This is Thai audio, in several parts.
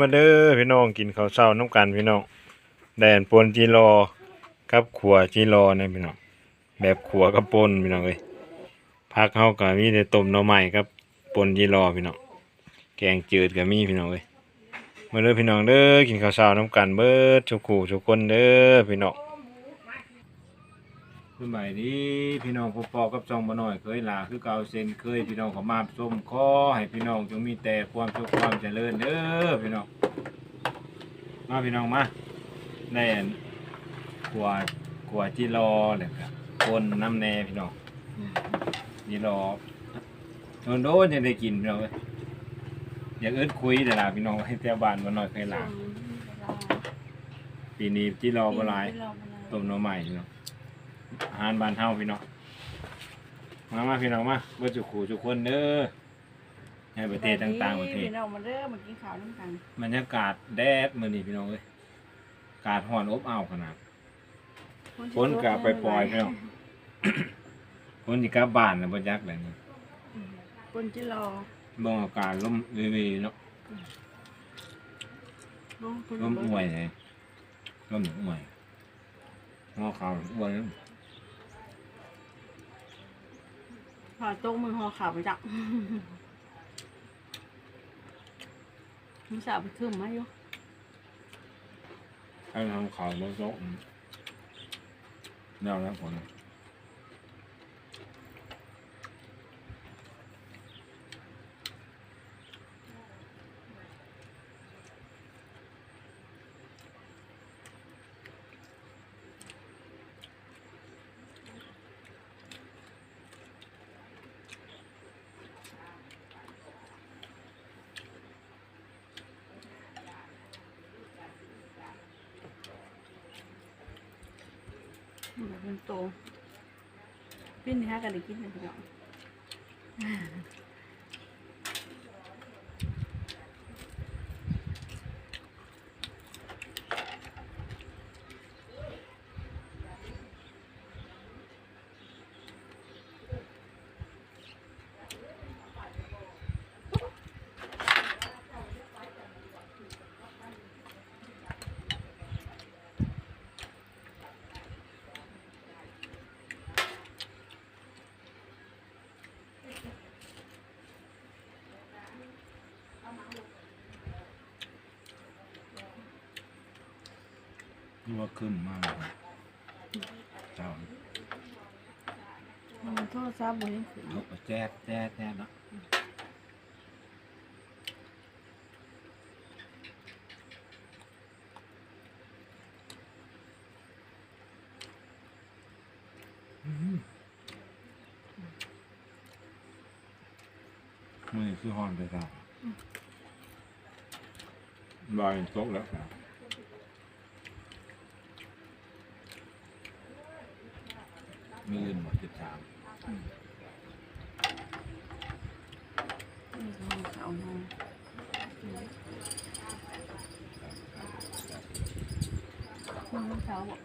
มาเด้อพี่น้องกินข้าวเช้าน้ำกันพี่น้องแดนปนจีรอครับขัวจีรอนะพี่น้องแบบขัวกับปนพี่น้องเลยพักเข้ากับมีแต่ต้มหน่อไม้กับปนจีรอพี่น้องแกงจืดกับมีพี่น้องเลยมาเด้อพี่น้องเด้อกินข้าวเช้าน้ำกันเบิดชุกขู่ชุกคนเด้อพี่น้อง สบายดีพี่น้องพ่อปอกับจองบ่น้อยเคยลาคือเก่าเซ็นเคยพี่น้องเขามาส้มขอให้พี่น้องจงมีแต่ความสุขความเจริญเด้อพี่น้องมาพี่น้องมาได้อันขวดขวดจีรอเลยครับคนน้ำแน่พี่น้องจีรอโดนโดนจะได้กินพี่น้องเอ้ยอยากเอิ้นคุยแต่ละพี่น้องให้เที่ยวบ้านมาหน่อยเคยลาปีนี้จีรอบ่หลายต้มหน่อใหม่พี่น้อง อาหารบ้านเฮาพี่น้องมามาพี่น้องมาเบ่จุขู่ทุกคนเด้อให้ประเทศต่างๆประเทศพี่น้องมาเริ่มมากินข้าวน้ำกันบรรยากาศแดดมื้อนี้พี่น้องเอ้ยอากาศร้อนอบอ้าวขนาดฝนกะไปปล่อยพี่น้องฝนสิกลับบ้านน่ะบ่จักแหละนี่ปนจิรอเบิ่งอากาศลมวีๆเนาะน้องปนลมอวยเลยลมอวยงอขาวอวย หอโต๊ะมือหอขาวไปจักมึงสาวไปขึ้นมาอยู่ให้ทำขาวโจ๊กแนวแล้วผ มันโตพี่นี่ฮะกันได้กินเลยพี่น้อง นี่ว่าขึ้นมากเลยเจ้ามันโทษซาบุญขึ้นนกก็แจ๊ดแจ๊ดแจ๊ดเนาะมือคือฮอนไปครับบายตกแล้วครับ มีเงินหมดสิบสามนี่หอขาวหอมันขาวบอก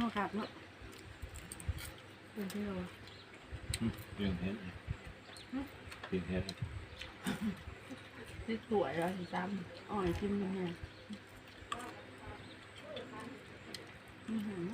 นัวขาดเนาะเป็นที่เราอืมเรื่องเฮ็ดเรื่องเฮ็ดที่สวยเราสิจำอ่อยกินยังไงอือหือ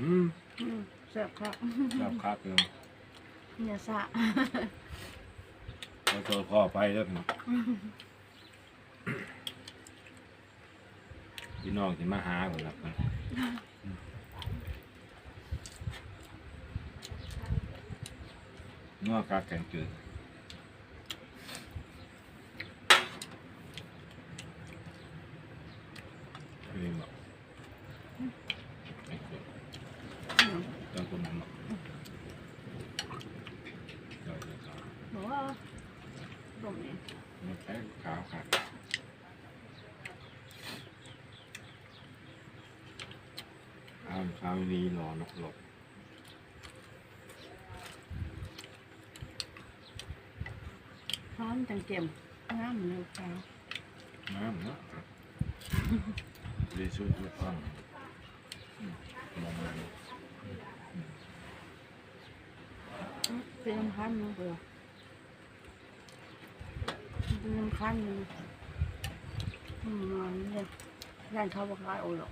อืมอืมแซ่บครับชอบคักเลยเนี่ยสะขอโทษพ่อไปแล้วพี่น้องพี่น้องที่มาหาผมครับนัวคักแกงจืดเรียนบอกไม่เคย อืม เจ้าคนนั้นบอกเจ้าเจ้าเขา บอกว่า ตรงนี้ไม่ใช่ขาวขาดข้าวข้าวนี้รอนกหลบพร้อมจังเก็มน้ำเร็วขาวน้ำเนาะเรียชุดลูกฟังมองมาเป็นน้ำคั้นเนาะเปล่าเป็นน้ำคั้นเลยอืมนอนเนี่ยย่านเขาบอกว่าโอ้ยหรอก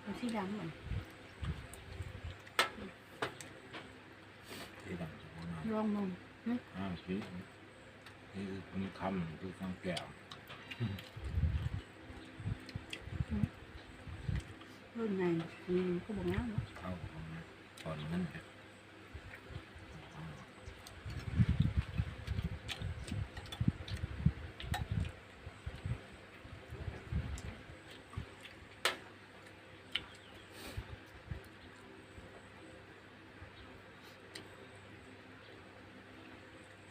เป็นสีดำเหมือนที่ดังจากน้ลองมองำอ้าวชีนี่คือคุณคำคือฟังแก้วรุ่นไหนอืมก็บอกน้ำเนาะเข้า ของนะก่อนนั่นแหละ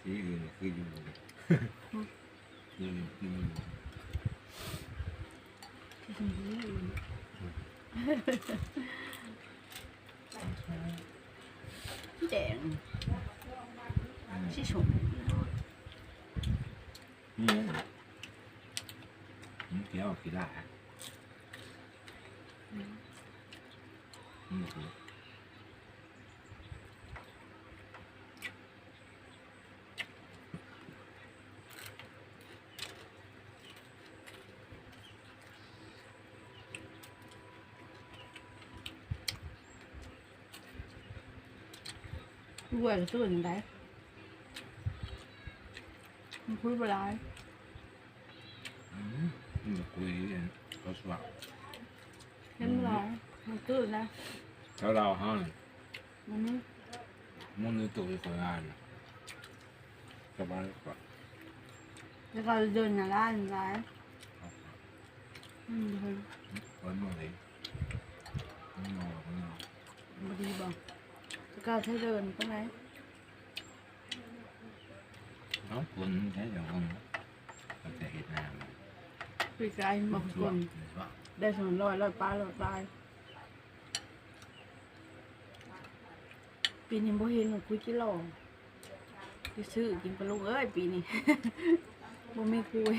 สีอื่นคืออยู่ แดงอืมสีชมนี่ไงนี่เกี่ยวกับกีฬานี่ อรวยกับส่วนไหนมันคุยเวลาอืมนี่คุยกันเขาสว่างเห็นเวลามันตื่นนะเขาเราห้องมันนี่มุ่งนึกตัวไปคนงานสบายกว่าแล้วก็เดินหน้าร้านร้านอืมเฮ้ยคนมองเลยไม่มองไม่มองบดีบอ กแล้วก็ใช้เดินไปไหนน้องคนใช้อย่างห้องก็จะเห็นหน้ามันปีกายบางสคว่างนสว่างได้สองร้อยร้อยปลายร้อยปลายปีนี้บ่เห็นหนูคุยกี่หล่อไปซื้อกินปลาลูกเอ้ยปีนี้ บ่มีคุย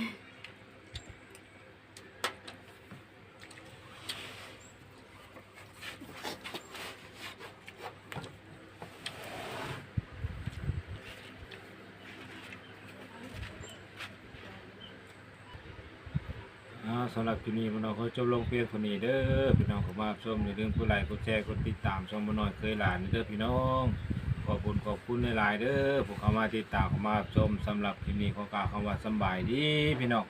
สำหรับที่นี่พี่น้องเขาจบลงเพียงคนนี้เด้อพี่น้องขอมาชมในเรื่องผู้ไลค์กดแชร์กดติดตามช่องบ่น้อยเคยหลานเด้อพี่น้องขอบคุณขอบคุณหลายเด้อพวกเขามาติดตามเขามาชมสำหรับที่นี่ขอกล่าวคำว่าสบายดีพี่น้อง